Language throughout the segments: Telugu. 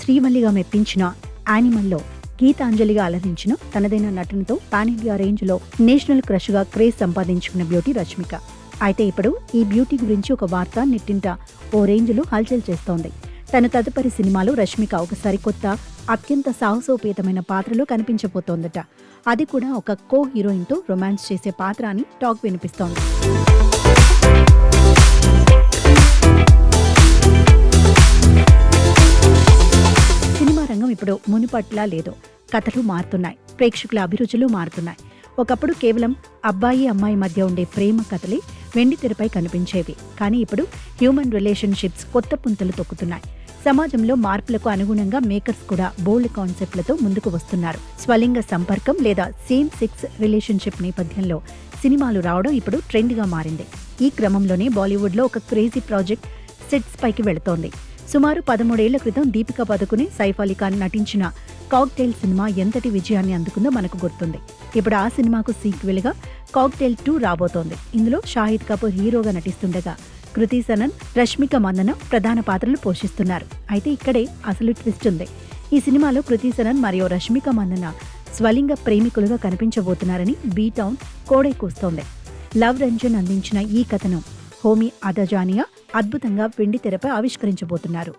సిల్లిమల్లిగా మెప్పించిన యానిమల్లో గీతాంజలిగా అలరించిన తనదైన నటనతో పాన్ ఇండియా రేంజ్లో నేషనల్ క్రష్గా క్రేజ్ సంపాదించుకున్న బ్యూటీ రష్మిక. అయితే ఇప్పుడు ఈ బ్యూటీ గురించి ఒక వార్త నెట్టింట ఓ రేంజ్లో హల్చల్ చేస్తోంది. తన తదుపరి సినిమాలో రష్మిక ఒక సరికొత్త అత్యంత సాహసోపేతమైన పాత్రలో కనిపించబోతోందట. అది కూడా ఒక కో హీరోయిన్తో రొమాన్స్ చేసే పాత్ర అని టాక్ వినిపిస్తోంది. ఇప్పుడు మునుపట్లా లేదు. కథలు మారుతున్నాయి. ప్రేక్షకుల అభిరుచులు మారుతున్నాయి. ఒకప్పుడు కేవలం అబ్బాయి అమ్మాయి మధ్య ఉండే ప్రేమ కథలే వెండి తెరపై కనిపించేవి. కానీ ఇప్పుడు హ్యూమన్ రిలేషన్షిప్స్ కొత్త పుంతలు తొక్కుతున్నాయి. సమాజంలో మార్పులకు అనుగుణంగా మేకర్స్ కూడా బోల్డ్ కాన్సెప్ట్లతో ముందుకు వస్తున్నారు. స్వలింగ సంపర్కం లేదా సేమ్ సెక్స్ రిలేషన్షిప్ నేపథ్యంలో సినిమాలు రావడం ఇప్పుడు ట్రెండ్గా మారింది. ఈ క్రమంలోనే బాలీవుడ్లో ఒక క్రేజీ ప్రాజెక్ట్ సెట్స్ పైకి వెళుతోంది. సుమారు పదమూడేళ్ళ క్రితం దీపికా పదుకుని సైఫ్ అలీ ఖాన్ నటించిన కాక్టైల్ సినిమా ఎంతటి విజయాన్ని అందుకుందో మనకు గుర్తుంది. ఇప్పుడు ఆ సినిమాకు సీక్వెల్గా కాక్టైల్ టూ రాబోతోంది. ఇందులో షాహిద్ కపూర్ హీరోగా నటిస్తుండగా కృతి సనన్ రష్మిక మందన ప్రధాన పాత్రలు పోషిస్తున్నారు. అయితే ఇక్కడే అసలు ట్విస్ట్ ఉంది. ఈ సినిమాలో కృతి సనన్ మరియు రష్మిక మందన స్వలింగ ప్రేమికులుగా కనిపించబోతున్నారని బీటౌన్ కోడై కూస్తోంది లవ్ రంజన్ అందించిన ఈ కథను హోమీ అదజానియా అద్భుతంగా వెండి తెరపై ఆవిష్కరించబోతున్నారు.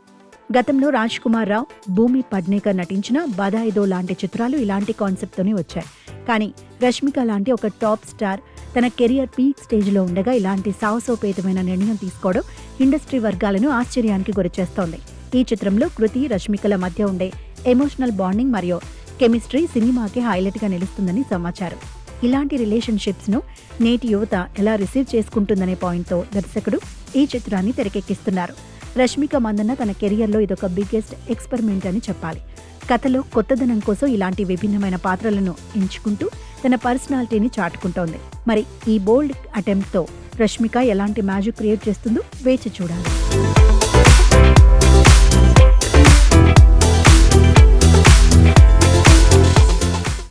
గతంలో రాజ్ కుమార్ రావు భూమి పడ్నేకర్ నటించిన బదాయిదో లాంటి చిత్రాలు ఇలాంటి కాన్సెప్ట్తోనే వచ్చాయి. కానీ రష్మిక లాంటి ఒక టాప్ స్టార్ తన కెరియర్ పీక్ స్టేజ్లో ఉండగా ఇలాంటి సాహసోపేతమైన నిర్ణయం తీసుకోవడం ఇండస్ట్రీ వర్గాలను ఆశ్చర్యానికి గురిచేస్తోంది. ఈ చిత్రంలో కృతి రష్మికల మధ్య ఉండే ఎమోషనల్ బాండింగ్ మరియు కెమిస్ట్రీ సినిమాకి హైలైట్గా నిలుస్తుందని సమాచారం. ఇలాంటి రిలేషన్షిప్స్ను నేటి యువత ఎలా రిసీవ్ చేసుకుంటుందనే పాయింట్తో దర్శకుడు ఈ చిత్రాన్ని తెరకెక్కిస్తున్నారు. రష్మిక మందన్న తన కెరియర్లో ఇదొక బిగ్గెస్ట్ ఎక్స్పెరిమెంట్ అని చెప్పాలి. కథలో కొత్తదనం కోసం ఇలాంటి విభిన్నమైన పాత్రలను ఎంచుకుంటూ తన పర్సనాలిటీని చాటుకుంటోంది. మరి ఈ బోల్డ్ అటెంప్ట్తో రష్మిక ఎలాంటి మ్యాజిక్ క్రియేట్ చేస్తుందో వేచి చూడాలి.